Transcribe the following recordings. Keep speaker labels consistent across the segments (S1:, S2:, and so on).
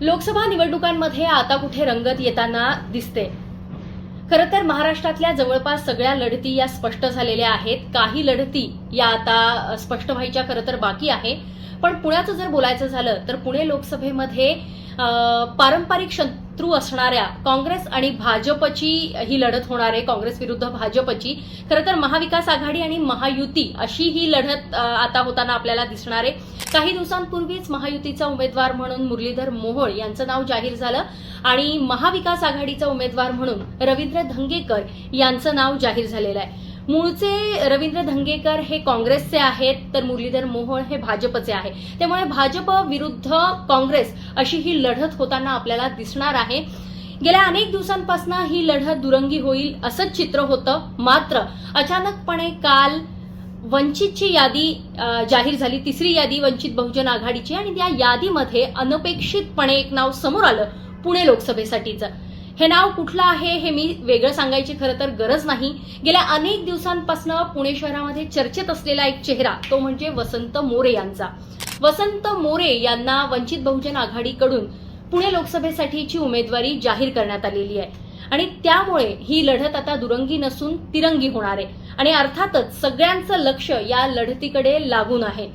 S1: लोकसभा निवडणुकांमध्ये आता कुठे रंगत येताना दिसते. खरं तर महाराष्ट्रातल्या जवळपास सगळ्या लढती या स्पष्ट झालेल्या आहेत. काही लढती या आता स्पष्ट व्हायच्या खरं तर बाकी आहे. पण पुण्याचं जर बोलायचं झालं तर पुणे लोकसभेमध्ये पारंपरिक शत्रू असणाऱ्या काँग्रेस आणि भाजपची ही लढत होणार आहे काँग्रेस विरुद्ध भाजपची. खरं तर महाविकास आघाडी आणि महायुती अशी ही लढत आता होताना आपल्याला दिसणार आहे. काही दिवसांपूर्वीच महायुतीचा उमेदवार म्हणून मुरलीधर मोहोळ यांचं नाव जाहीर झालं आणि महाविकास आघाडीचा उमेदवार म्हणून रवींद्र धंगेकर यांचं नाव जाहीर झालेलं आहे. मूळचे रवींद्र धंगेकर हे काँग्रेसचे आहेत तर मुरलीधर मोहोळ हे भाजपचे आहे. त्यामुळे भाजप विरुद्ध काँग्रेस अशी ही लढत होताना आपल्याला दिसणार आहे. गेल्या अनेक दिवसांपासून ही लढत दुरंगी होईल असंच चित्र होतं. मात्र अचानकपणे काल वंचितची यादी जाहीर झाली. तिसरी यादी वंचित बहुजन आघाडीची आणि त्या यादीमध्ये अनपेक्षितपणे एक नाव समोर आलं पुणे लोकसभेसाठीचं. हे नाव कुठलं आहे हे मी वेगळं सांगायची खरं तर गरज नाही. गेल्या अनेक दिवसांपासून पुणे शहरामध्ये चर्चेत असलेला एक चेहरा तो म्हणजे वसंत मोरे यांचा. वसंत मोरे यांना वंचित बहुजन आघाडीकडून पुणे लोकसभेसाठीची उमेदवारी जाहीर करण्यात आलेली आहे. आणि त्यामुळे ही लढत आता दुरंगी नसून तिरंगी होणार आहे. आणि अर्थातच सगळ्यांचं लक्ष या लढतीकडे लागून आहे.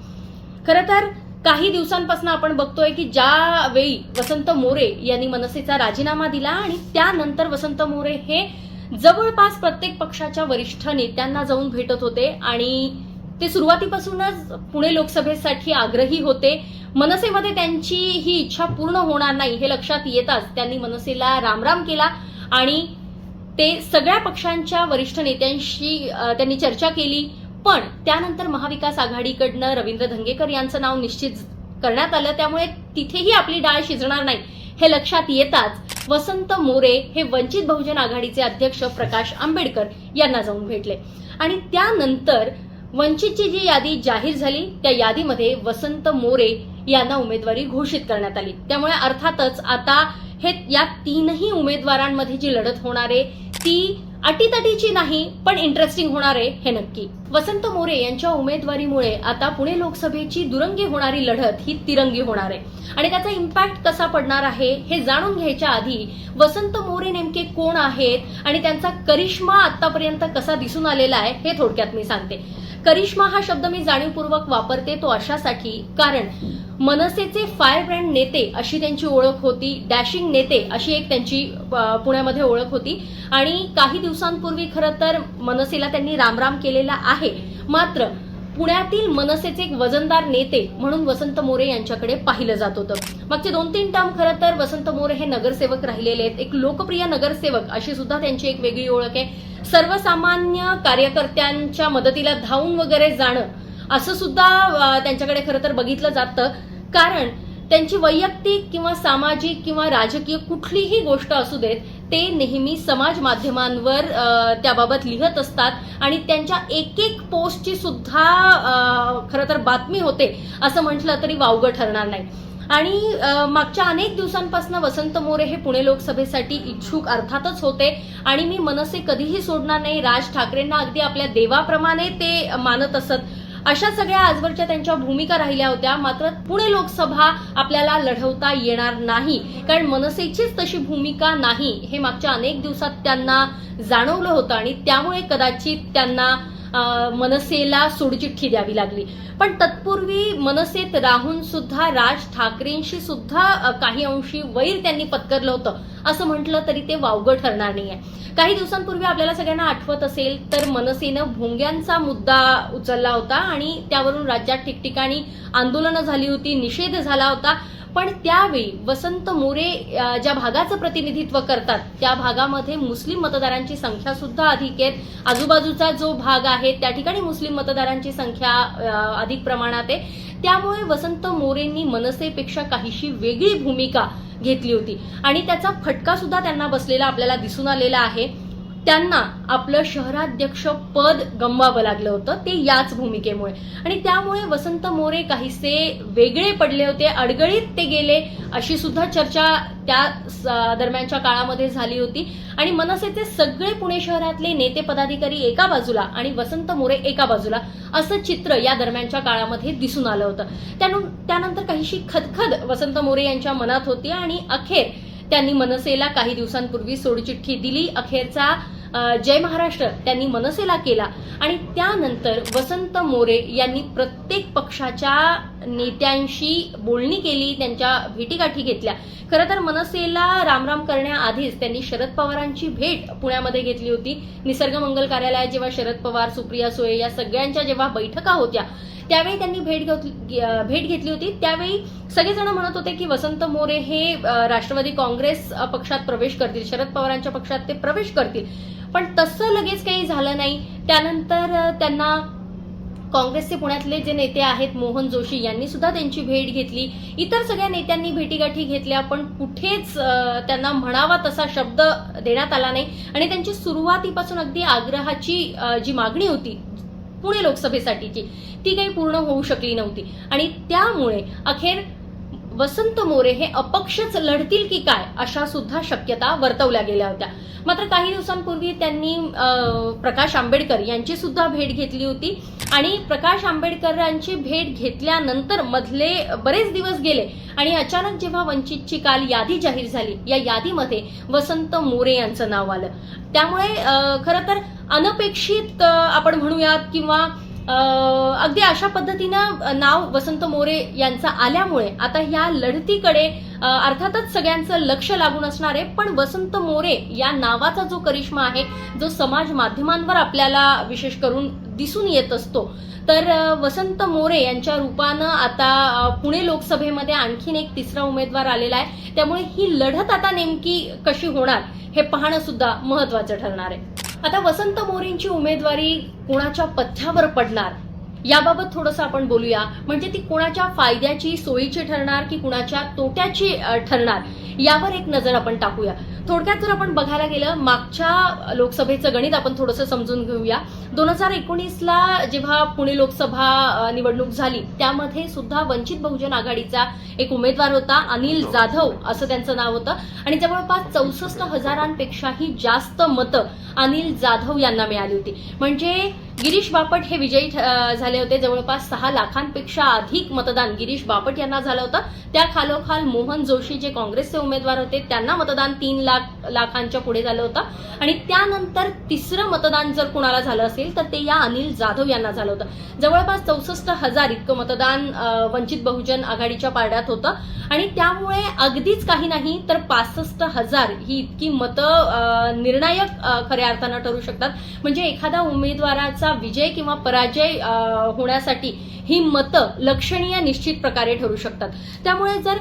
S1: खरं तर काही दिवसांपासून आपण बघतोय की ज्या वेळी वसंत मोरे यांनी मनसेचा राजीनामा दिला आणि त्यानंतर वसंत मोरे हे जवळपास प्रत्येक पक्षाच्या वरिष्ठ नेत्यांना जाऊन भेटत होते आणि ते सुरुवातीपासूनच पुणे लोकसभेसाठी आग्रही होते. मनसेमध्ये त्यांची ही इच्छा पूर्ण होणार नाही हे लक्षात येताच त्यांनी मनसेला रामराम केला आणि ते सगळ्या पक्षांच्या वरिष्ठ नेत्यांशी त्यांनी चर्चा केली. पण त्यानंतर महाविकास आघाडीकडनं रवींद्र धंगेकर यांचं नाव निश्चित करण्यात आलं. त्यामुळे तिथेही आपली डाळ शिजणार नाही हे लक्षात येताच वसंत मोरे हे वंचित बहुजन आघाडीचे अध्यक्ष प्रकाश आंबेडकर यांना जाऊन भेटले. आणि त्यानंतर वंचितची जी यादी जाहीर झाली त्या यादीमध्ये वसंत मोरे यांना उमेदवारी घोषित करण्यात आली. त्यामुळे अर्थातच आता हे या तीनही उमेदवारांमध्ये जी लढत होणार आहे ती अटीतटीची नाही पण इंटरेस्टिंग होणार आहे हे नक्की. वसंत मोरे यांच्या उमेदवारीमुळे आता पुणे लोकसभेची दुरंगी होणारी लढत ही तिरंगी होणार आहे. आणि त्याचा इम्पॅक्ट कसा पडणार आहे हे जाणून घ्यायच्या आधी वसंत मोरे नेमके कोण आहेत आणि त्यांचा करिश्मा आतापर्यंत कसा दिसून आलेला आहे हे थोडक्यात मी सांगते. करिश्मा हा शब्द मी जाणीवपूर्वक वापरते तो अशासाठी कारण मनसेचे फायर ब्रँड नेते अशी त्यांची ओळख होती डॅशिंग नेते अशी एक त्यांची पुण्यामध्ये ओळख होती. आणि काही दिवसांपूर्वी खरं तर मनसेला त्यांनी रामराम केलेला आहे. मात्र पुण्यातील मनसेचे एक वजनदार नेते म्हणून वसंत मोरे यांच्याकडे पाहिलं जात होतं. मागचे दोन तीन टर्म खरं तर वसंत मोरे हे नगरसेवक राहिलेले आहेत. एक लोकप्रिय नगरसेवक अशी सुद्धा त्यांची एक वेगळी ओळख आहे. सर्वसामान्य कार्यकर्त्यांच्या मदतीला धावून वगैरे जाणं असं सुद्धा त्यांच्याकडे खरं तर बघितलं जातं. कारण त्यांची वैयक्तिक किंवा सामाजिक किंवा राजकीय कुठलीही गोष्ट असू देत ते नेहमी समाज माध्यमांवर त्याबाबत लिहत असतात आणि त्यांच्या एक एक पोस्टची सुद्धा खरं तर बातमी होते असं म्हटलं तरी वावगं ठरणार नाही. आणि मागच्या अनेक दिवसांपासून वसंत मोरे हे पुणे लोकसभेसाठी इच्छुक अर्थातच होते आणि मी मनसे कधीही सोडणार नाही. राज ठाकरेंना अगदी आपल्या देवाप्रमाणे ते मानत असत. अशा सगळ्या आजवरच्या त्यांच्या भूमिका राहिल्या होत्या. मात्र पुणे लोकसभा आपल्याला लढवता येणार नाही. कारण मनसेचीच तशी भूमिका नाही. हे मागच्या अनेक दिवसात त्यांना जाणवलं होतं आणि त्यामुळे कदाचित त्यांना मनसेला सोडचिठ्ठी द्यावी लागली. पण तत्पूर्वी मनसेत राहून सुद्धा राज ठाकरेंशी सुद्धा काही अंशी वैर त्यांनी पत्करलं होतं. असं म्हटलं तरी ते वावगं ठरणार नाहीये. काही दिवसांपूर्वी आपल्याला सगळ्यांना आठवत असेल तर मनसेनं भोंग्यांचा मुद्दा उचलला होता आणि त्यावरून राज्यात ठिकठिकाणी आंदोलनं झाली होती निषेध झाला होता. पण त्यावेळी वसंत मोरे ज्या भागाचं प्रतिनिधित्व करतात त्या भागामध्ये मुस्लिम मतदारांची संख्या सुद्धा अधिक आहेत आजूबाजूचा जो भाग आहे त्या ठिकाणी मुस्लिम मतदारांची संख्या अधिक प्रमाणात आहे. त्यामुळे वसंत मोरेंनी मनसेपेक्षा काहीशी वेगळी भूमिका घेतली होती. आणि त्याचा फटका सुद्धा त्यांना बसलेला आपल्याला दिसून आलेला आहे. त्यांना आपलं शहराध्यक्ष पद गमवावं लागलं होतं ते याच भूमिकेमुळे. आणि त्यामुळे वसंत मोरे काहीसे वेगळे पडले होते अडगळीत ते गेले अशी सुद्धा चर्चा त्या स- दरम्यानच्या काळामध्ये झाली होती. आणि मनसेचे सगळे पुणे शहरातले नेते पदाधिकारी एका बाजूला आणि वसंत मोरे एका बाजूला असं चित्र या दरम्यानच्या काळामध्ये दिसून आलं होतं. त्यानंतर काहीशी खदखद वसंत मोरे यांच्या मनात होती आणि अखेर त्यांनी मनसेला काही दिवसांपूर्वी सोडचिठ्ठी दिली. अखेरचा जय महाराष्ट्र त्यांनी मनसेला केला. आणि त्यानंतर वसंत मोरे यांनी प्रत्येक पक्षाच्या नेत्यांशी बोलणी केली त्यांच्या भेटीगाठी घेतल्या. खरं तर मनसेला रामराम करण्याआधीच त्यांनी शरद पवारांची भेट पुण्यामध्ये घेतली होती. निसर्ग मंगल कार्यालयात जेव्हा शरद पवार सुप्रिया सुळे या सगळ्यांच्या जेव्हा बैठका होत्या त्यावेळी त्यांनी भेट घेतली भेट घेतली होती. त्यावेळी सगळेजण म्हणत होते की वसंत मोरे हे राष्ट्रवादी काँग्रेस पक्षात प्रवेश करतील शरद पवारांच्या पक्षात ते प्रवेश करतील. पण तसं लगेच काही झालं नाही. त्यानंतर त्यांना काँग्रेसचे पुण्यातले जे नेते आहेत मोहन जोशी यांनी सुद्धा त्यांची भेट घेतली. इतर सगळ्या नेत्यांनी भेटीगाठी घेतल्या पण कुठेच त्यांना म्हणावा तसा शब्द देण्यात आला नाही. आणि त्यांची सुरुवातीपासून अगदी आग्रहाची जी मागणी होती पुणे लोकसभेसाठीची ती काही पूर्ण होऊ शकली नव्हती. आणि त्यामुळे अखेर वसंत मोरे हे अपक्षच लढतील की काय अशा सुद्धा शक्यता वर्तवल्या गेल्या होत्या. मात्र काही दिवसांपूर्वी त्यांनी प्रकाश आंबेडकर यांची सुद्धा भेट घेतली होती. आणि प्रकाश आंबेडकरांची भेट घेतल्यानंतर मधले बरेच दिवस गेले आणि अचानक जेव्हा वंचितची काल यादी जाहीर झाली या यादीमध्ये वसंत मोरे यांचं नाव आलं. त्यामुळे खरं तर अनपेक्षित आपण म्हणूयात किंवा अगदी अशा पद्धतीनं नाव वसंत मोरे यांचं आल्यामुळे आता ह्या लढतीकडे अर्थातच सगळ्यांचं लक्ष लागून असणार आहे. पण वसंत मोरे या नावाचा जो करिश्मा आहे जो समाज माध्यमांवर आपल्याला विशेष करून दिसून येत असतो. तर वसंत मोरे यांच्या रूपानं आता पुणे लोकसभेमध्ये आणखीन एक तिसरा उमेदवार आलेला आहे. त्यामुळे ही लढत आता नेमकी कशी होणार हे पाहणं सुद्धा महत्वाचं ठरणार आहे. आता वसंत मोरींची उमेदवारी कोणाच्या पथ्यावर पडणार? याबाबत थोडंसं आपण बोलूया. म्हणजे ती कोणाच्या फायद्याची सोयीची ठरणार की कुणाच्या तोट्याची ठरणार यावर एक नजर आपण टाकूया. थोडक्यात जर आपण बघायला गेलं मागच्या लोकसभेचं गणित आपण थोडंसं समजून घेऊया. दोन हजार एकोणीसला जेव्हा पुणे लोकसभा निवडणूक झाली त्यामध्ये सुद्धा वंचित बहुजन आघाडीचा एक उमेदवार होता अनिल जाधव असं त्यांचं नाव होतं. आणि जवळपास चौसष्ट हजारांपेक्षाही जास्त मतं अनिल जाधव यांना मिळाली होती. म्हणजे गिरीश बापट हे विजयी ठ- झाले होते. जवळपास सहा लाखांपेक्षा अधिक मतदान गिरीश बापट यांना झालं होतं. त्या खालोखाल मोहन जोशी जे काँग्रेसचे उमेदवार होते त्यांना मतदान तीन लाख लाखांच्या पुढे झालं होतं. आणि त्यानंतर तिसरं मतदान जर कुणाला झालं असेल तर ते या अनिल जाधव यांना झालं होतं. जवळपास चौसष्ट हजार इतकं मतदान वंचित बहुजन आघाडीच्या पारड्यात होतं. आणि त्यामुळे अगदीच काही नाही तर पासष्ट हजार ही इतकी मतं निर्णायक खऱ्या अर्थानं ठरू शकतात. म्हणजे एखादा उमेदवाराचा विजय किंवा पराजय होण्यासाठी ही मतं लक्षणीय निश्चित प्रकारे ठरू शकतात. त्यामुळे जर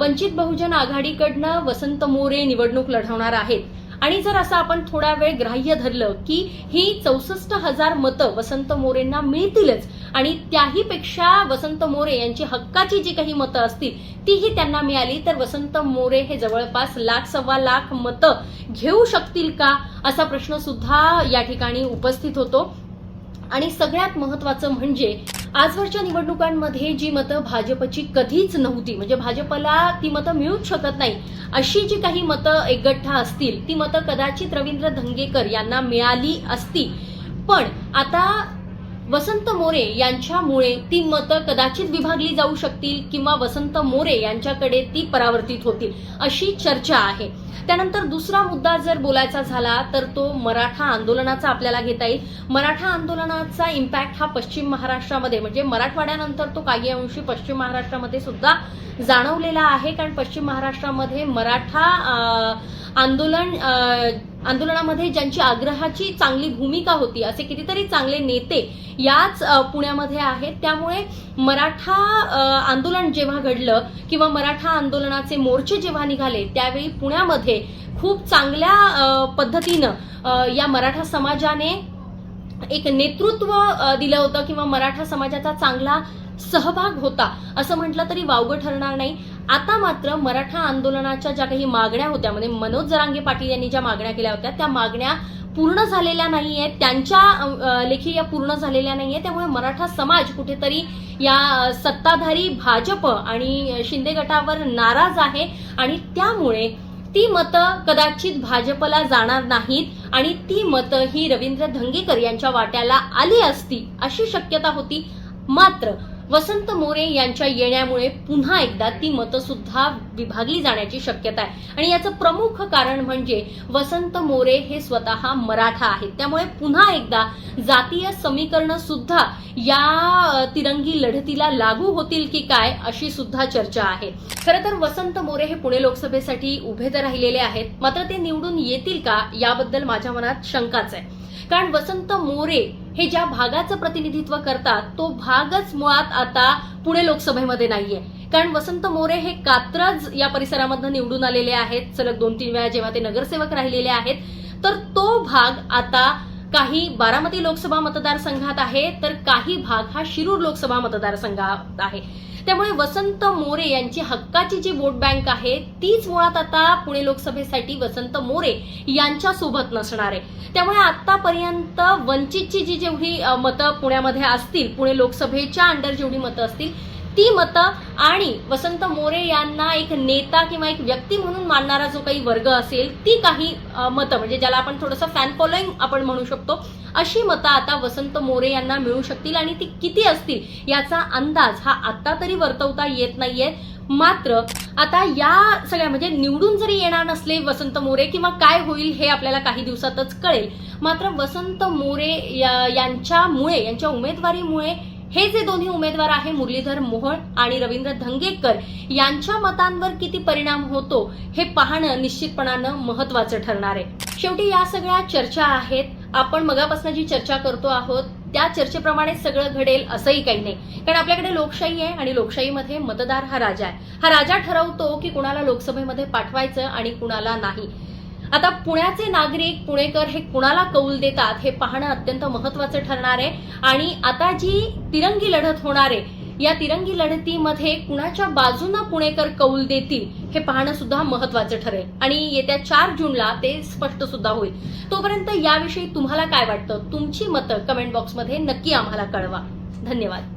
S1: वंचित बहुजन आघाडीकडनं वसंत मोरे निवडणूक लढवणार आहेत आणि जर असं आपण थोडा वेळ ग्राह्य धरलं की ही चौसष्ट हजार मतं वसंत मोरेंना मिळतीलच आणि त्याही पेक्षा वसंत मोरे यांची हक्काची जी काही मतं असतील तीही त्यांना मिळाली तर वसंत मोरे हे जवळपास लाख सव्वा लाख मतं घेऊ शकतील का असा प्रश्न सुद्धा या ठिकाणी उपस्थित होतो. आणि सगळ्यात महत्वाचं म्हणजे आजवरच्या निवडणुकांमध्ये जी मतं भाजपची कधीच नव्हती म्हणजे भाजपला ती मतं मिळूच शकत नाही अशी जी काही मतं एकगठ्ठा असतील ती मतं कदाचित रवींद्र धंगेकर यांना मिळाली असती. पण आता वसंत मोरे यांच्यामुळे ती मतं कदाचित विभागली जाऊ शकतील किंवा वसंत मोरे यांच्याकडे ती परावर्तित होतील अशी चर्चा आहे. त्यानंतर दुसरा मुद्दा जर बोलायचा झाला तर तो मराठा आंदोलनाचा आपल्याला घेता येईल. मराठा आंदोलनाचा इम्पॅक्ट हा पश्चिम महाराष्ट्रामध्ये म्हणजे मराठवाड्यानंतर तो काही अंशी पश्चिम महाराष्ट्रामध्ये सुद्धा जाणवलेला आहे. कारण पश्चिम महाराष्ट्रामध्ये मराठा आंदोलन आंदोलनामध्ये ज्यांची आग्रहाची चांगली भूमिका होती असे कितीतरी चांगले नेते याच पुण्यामध्ये आहेत. त्यामुळे मराठा आंदोलन जेव्हा घडलं किंवा मराठा आंदोलनाचे मोर्चे जेव्हा निघाले त्यावेळी पुण्यामध्ये खूप चांगल्या पद्धतीनं या मराठा समाजाने एक नेतृत्व दिलं होतं किंवा मराठा समाजाचा चांगला सहभाग होता असं म्हटलं तरी वावगं ठरणार नाही. आता मात्र मराठा आंदोलनाच्या ज्या काही मागण्या होत्या म्हणजे मनोज जरांगे पाटील यांनी ज्या मागण्या केल्या होत्या त्या मागण्या पूर्ण झालेल्या नाही आहेत त्यांच्या लेखी या पूर्ण झालेल्या नाही आहेत त्यामुळे मराठा समाज कुठेतरी या सत्ताधारी भाजप आणि शिंदे गटावर नाराज आहे आणि त्यामुळे ती मतं कदाचित भाजपला जाणार नाहीत आणि ती मतं ही रवींद्र धंगेकर यांच्या वाट्याला आली असती अशी शक्यता होती. मात्र वसंत मोरे यांच्या येण्यामुळे पुन्हा एकदा ती मतं सुद्धा विभागली जाण्याची शक्यता आहे. आणि याचं प्रमुख कारण म्हणजे वसंत मोरे हे स्वतः मराठा आहेत. त्यामुळे पुन्हा एकदा जातीय समीकरण सुद्धा या तिरंगी लढतीला लागू होतील की काय अशी सुद्धा चर्चा आहे. खरं तर वसंत मोरे हे पुणे लोकसभेसाठी उभे तर राहिलेले आहेत. मात्र ते निवडून येतील का याबद्दल माझ्या मनात शंकाच आहे. कारण वसंत मोरे हे ज्या भागाचं प्रतिनिधित्व करतात तो भागच मुळात आता पुणे लोकसभेमध्ये नाहीये. कारण वसंत मोरे हे कात्रज या परिसरामधनं निवडून आलेले आहेत. सलग दोन तीन वेळा जेव्हा ते नगरसेवक राहिलेले आहेत तर तो भाग आता काही बारामती लोकसभा मतदारसंघात आहे तर काही भाग हा शिरूर लोकसभा मतदारसंघात आहे. त्यामुळे वसंत मोरे यांची हक्काची जी वोट बँक आहे तीच मुळात आता पुणे लोकसभेसाठी वसंत मोरे यांच्या सोबत नसणार आहे. त्यामुळे आतापर्यंत वंचितची जी जेवढी मतं पुण्यामध्ये असतील पुणे लोकसभेच्या अंडर जेवढी मतं असतील ती मतं आणि वसंत मोरे यांना एक नेता किंवा एक व्यक्ती म्हणून मानणारा जो काही वर्ग असेल ती काही मतं म्हणजे ज्याला आपण थोडंसं फॅन फॉलोईंग आपण म्हणू शकतो अशी मतं आता वसंत मोरे यांना मिळू शकतील आणि ती किती असतील याचा अंदाज हा आत्ता तरी वर्तवता येत नाहीये. मात्र आता या सगळ्या म्हणजे निवडून जरी येणार नसले वसंत मोरे किंवा काय होईल हे आपल्याला काही दिवसातच कळेल. मात्र वसंत मोरे या- यांच्यामुळे यांच्या उमेदवारीमुळे हे जे दोन्ही उमेदवार आहे मुरलीधर मोहोळ आणि रवींद्र धंगेकर. यांच्या मतांवर किती परिणाम होतो हे पाहणं निश्चितपणानं महत्वाचं ठरणार आहे. शेवटी या सगळ्या चर्चा आहेत. आपण मगापासून जी चर्चा करतो आहोत त्या चर्चेप्रमाणे सगळं घडेल असंही काही नाही. कारण आपल्याकडे लोकशाही आहे आणि लोकशाहीमध्ये मतदार हा राजा आहे. हा राजा ठरवतो की कुणाला लोकसभेमध्ये पाठवायचं आणि कुणाला नाही. आता पुण्याचे नागरिक पुणेकर हे कुणाला कौल देतात हे पाहणं अत्यंत महत्वाचं ठरणार आहे. आणि आता जी तिरंगी लढत होणार आहे या तिरंगी लढतीमध्ये कुणाच्या बाजूनं पुणेकर कौल देतील हे पाहणं सुद्धा महत्वाचं ठरेल. आणि येत्या चार जूनला ते स्पष्ट सुद्धा होईल. तोपर्यंत याविषयी तुम्हाला काय वाटतं? तुमची मतं कमेंट बॉक्समध्ये नक्की आम्हाला कळवा. धन्यवाद.